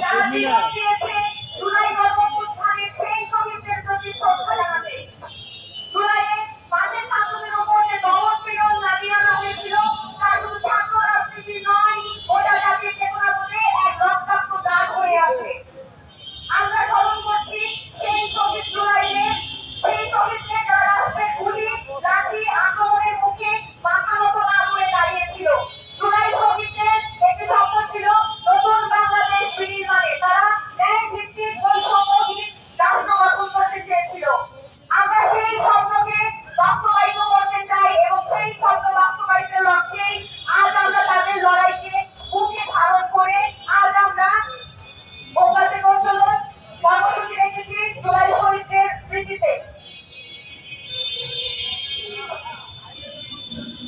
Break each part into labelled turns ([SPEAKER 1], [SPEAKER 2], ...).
[SPEAKER 1] 八十斤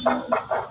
[SPEAKER 1] Thank you.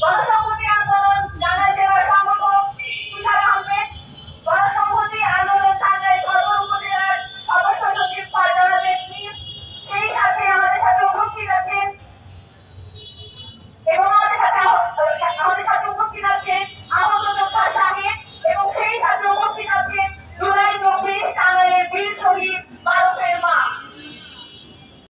[SPEAKER 1] গত